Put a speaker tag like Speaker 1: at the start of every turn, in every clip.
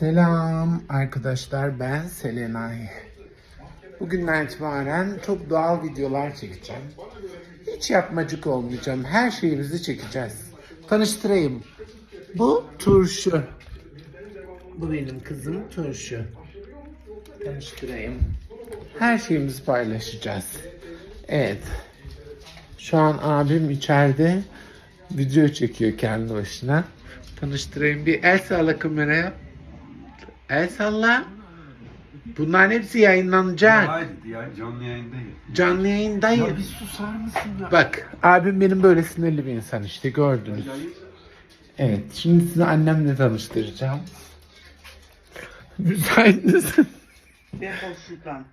Speaker 1: Selam arkadaşlar ben Selenay. Bugünden itibaren çok doğal videolar çekeceğim. Hiç yapmacık olmayacağım. Her şeyimizi çekeceğiz. Tanıştırayım. Bu turşu. Bu benim kızım turşu. Tanıştırayım. Her şeyimizi paylaşacağız. Evet. Şu an abim içeride video çekiyor kendi başına. Tanıştırayım bir el salla kameraya. El salla. Bunların hepsi yayınlanacak.
Speaker 2: Hayır ya canlı yayındayım.
Speaker 1: Canlı yayındayım.
Speaker 2: Ya bir susar mısın ya?
Speaker 1: Bak abim benim böyle sinirli bir insan işte gördünüz. Evet şimdi sizi annemle tanıştıracağım. Müsait misin?
Speaker 3: Defol şuradan.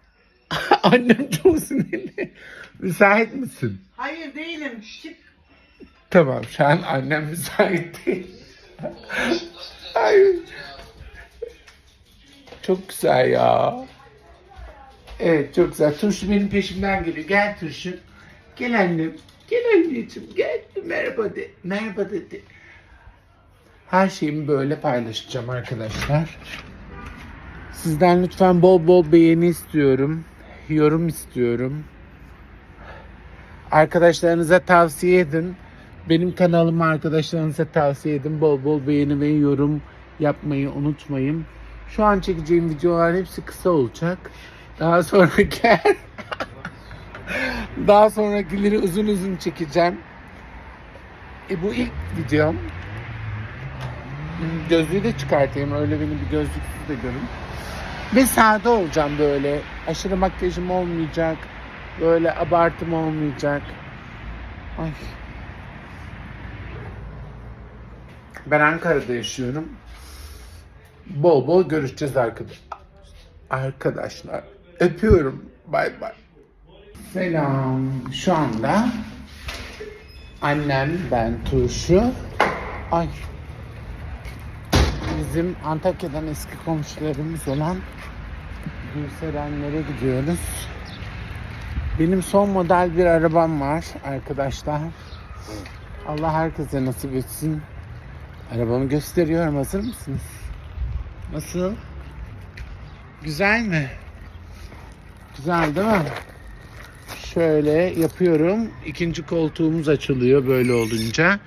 Speaker 1: Annem çok sinirli. Müsait misin?
Speaker 3: Hayır değilim. Çık.
Speaker 1: Tamam şu an annem müsait değil. Ay. Çok güzel ya. Evet çok güzel. Turşu benim peşimden geliyor. Gel Turşu. Gel annem. Gel anneciğim. Gel. Merhaba de. Merhaba dedi. Her şeyimi böyle paylaşacağım arkadaşlar. Sizden lütfen bol bol beğeni istiyorum. Yorum istiyorum. Arkadaşlarınıza tavsiye edin. Benim kanalımı arkadaşlarınıza tavsiye edin. Bol bol beğeni ve yorum yapmayı unutmayın. Şu an çekeceğim videolar hepsi kısa olacak. Daha sonraki daha sonrakileri uzun uzun çekeceğim. E bu ilk videom. Gözlüğü de çıkartayım. Öyle beni bir gözlüksüz de görün. Ve sade olacağım böyle. Aşırı makyajım olmayacak. Böyle abartım olmayacak. Ay. Ben Ankara'da yaşıyorum. Bol bol görüşeceğiz arkadaş. Arkadaşlar. Öpüyorum. Bay bay. Selam. Şu anda annem, ben Turşu. Ay. Bizim Antakya'dan eski komşularımız olan Gülserenlere gidiyoruz. Benim son model bir arabam var arkadaşlar. Allah herkese nasip etsin. Arabamı gösteriyorum. Hazır mısınız? Nasıl? Güzel mi? Güzel değil mi? Şöyle yapıyorum. İkinci koltuğumuz açılıyor böyle olunca.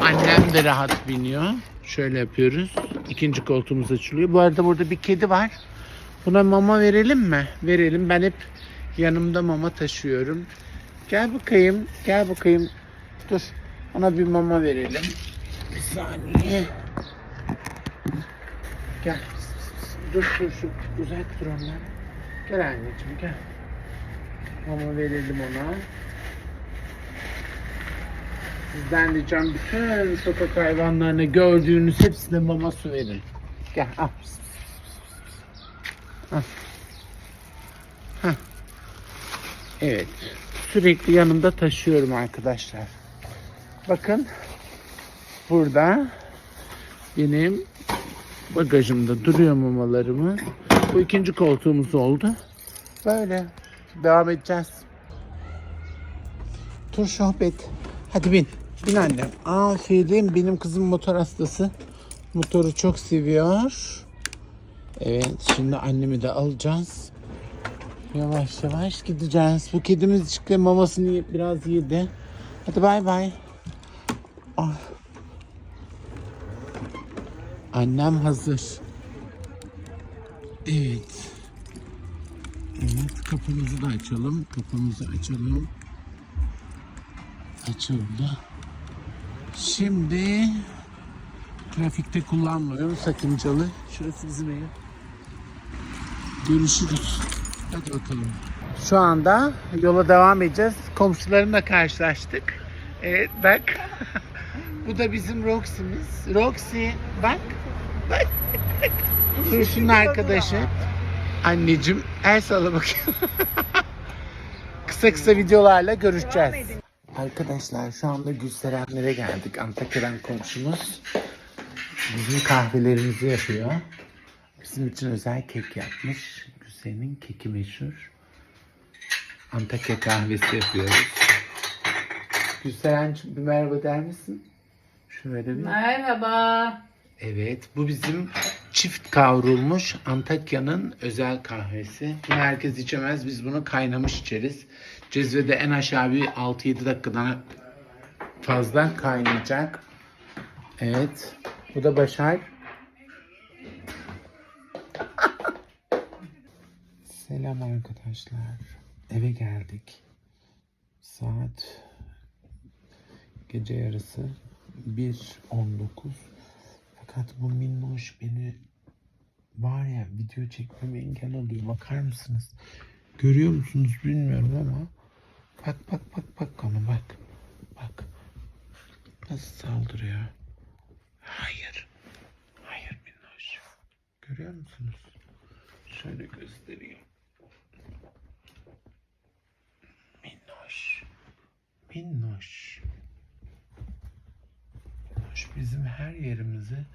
Speaker 1: Annem de rahat biniyor. Şöyle yapıyoruz. İkinci koltuğumuz açılıyor. Bu arada burada bir kedi var. Buna mama verelim mi? Verelim. Ben hep yanımda mama taşıyorum. Gel bakayım. Gel bakayım. Dur. Ona bir mama verelim. Bir saniye. Gel. Dur dur şu uzak dur ondan. Gel anneciğim gel. Mama verelim ona. Sizden ricam bütün sokak hayvanlarına gördüğünüz hepsine mama su verin. Gel al. Al. Hah. Evet. Sürekli yanımda taşıyorum arkadaşlar. Bakın. Burada benim bagajımda duruyor mamalarımız. Bu ikinci koltuğumuz oldu. Böyle. Devam edeceğiz. Tur sohbet. Hadi bin. Bin annem. Aferin. Benim kızım motor hastası. Motoru çok seviyor. Evet. Şimdi annemi de alacağız. Yavaş yavaş gideceğiz. Bu kedimiz işte mamasını biraz yedi. Hadi bay bay. Ah. Annem hazır. Evet. Evet kapımızı da açalım. Kapımızı açalım. Açıldı. Şimdi trafikte kullanmıyorum sakıncalı. Şurası bizim ev. Görüşürüz. Hadi bakalım. Şu anda yola devam edeceğiz. Komşularımla karşılaştık. Evet bak. Bu da bizim Roxy'miz. Roxy bak. Turşunun arkadaşı. Anneciğim el salla bakayım. kısa kısa videolarla görüşeceğiz. Arkadaşlar şu anda Gülserenlere geldik. Antakya'dan komşumuz. Bizim kahvelerimizi yapıyor. Bizim için özel kek yapmış. Gülseren'in keki meşhur. Antakya kahvesi yapıyoruz. Gülseren'cim bir merhaba der misin? Şöyle bir.
Speaker 4: Merhaba.
Speaker 1: Evet bu bizim çift kavrulmuş Antakya'nın özel kahvesi. Bunu herkes içemez. Biz bunu kaynamış içeriz. Cezvede en aşağı bir 6-7 dakikadan fazla kaynayacak. Evet. Bu da Başar. Selam arkadaşlar. Eve geldik. Saat gece yarısı 1.19. Fakat bu minnoş beni var ya video çekmeme engel oluyor. Bakar mısınız? Görüyor musunuz bilmiyorum ama bak bak bak bak ona bak. Bak. Nasıl saldırıyor? Hayır. Hayır minnoş. Görüyor musunuz? Şöyle göstereyim. Minnoş. Minnoş. Minnoş bizim her yerimizi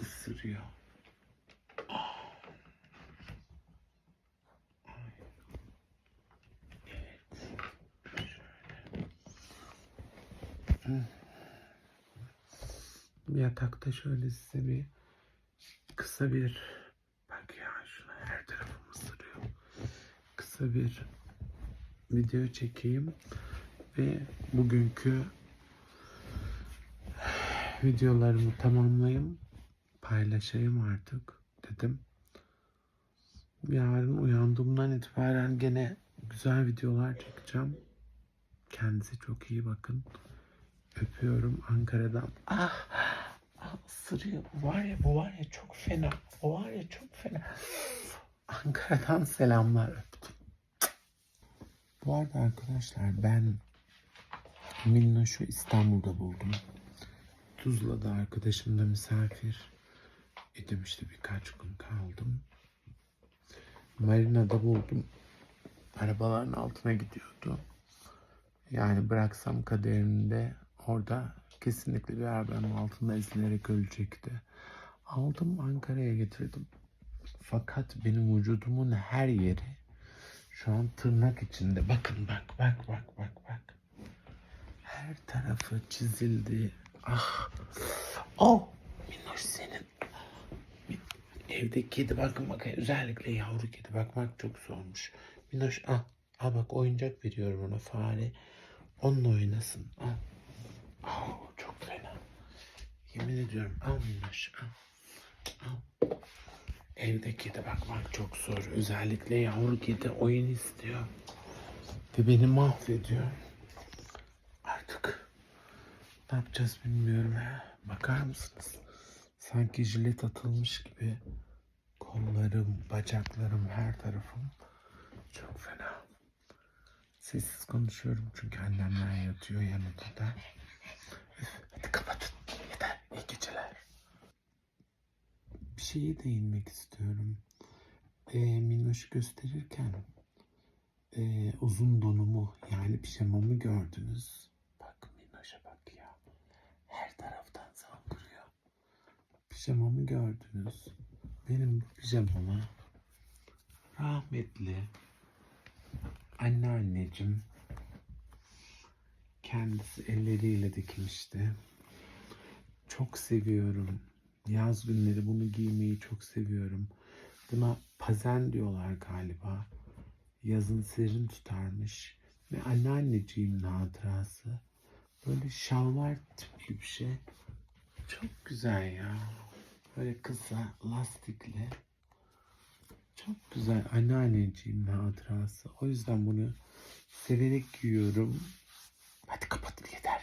Speaker 1: ısırıyor. Yatakta şöyle size bir kısa bir bak ya şuna her tarafım ısırıyor. Kısa bir video çekeyim ve bugünkü videolarımı tamamlayayım paylaşayım artık dedim. Yarın uyandığımdan itibaren gene güzel videolar çekeceğim. Kendinize çok iyi bakın. Öpüyorum Ankara'dan. Ah, ah ısırıyor. Bu var ya bu var ya çok fena. O var ya çok fena. Ankara'dan selamlar öptüm. Bu arada arkadaşlar ben Minnoş'u İstanbul'da buldum. Tuzla'da arkadaşımda misafir idim işte birkaç gün kaldım. Marina'da buldum. Arabaların altına gidiyordu. Yani bıraksam kaderinde orada kesinlikle bir arabanın altında ezilerek ölecekti. Aldım Ankara'ya getirdim. Fakat benim vücudumun her yeri şu an tırnak içinde. Bakın bak bak bak bak bak. Her tarafı çizildi. Ah. Oh. Minnoş senin. Evde kedi bakın. Özellikle yavru kedi bakmak çok zormuş. Minnoş al. Al bak oyuncak veriyorum ona fare. Onunla oynasın. Al. Oh, çok fena. Yemin ediyorum. Al Minnoş al. Al. Evde kedi bakmak çok zor. Özellikle yavru kedi oyun istiyor. Ve beni mahvediyor. Artık ne yapacağız bilmiyorum. Bakar mısınız? Sanki jilet atılmış gibi kollarım, bacaklarım, her tarafım çok fena. Sessiz konuşuyorum çünkü annemler yatıyor yanımda da. Hadi kapatın. Yeter. İyi geceler. Bir şeye değinmek istiyorum. Ee, Minnoş'u gösterirken ee, uzun donumu yani pijamamı gördünüz. Bak Minnoş'a bak ya. Her taraftan saldırıyor. Pijamamı gördünüz. Benim bu pijamama rahmetli anneannecim kendisi elleriyle dikmişti. Çok seviyorum. Yaz günleri bunu giymeyi çok seviyorum. Buna pazen diyorlar galiba. Yazın serin tutarmış. Ve anneanneciğimin hatırası. Böyle şalvar tipi bir şey. Çok güzel ya. Böyle kısa, lastikli. Çok güzel anneanneciğimin hatırası. O yüzden bunu severek giyiyorum. Hadi kapatın yeter.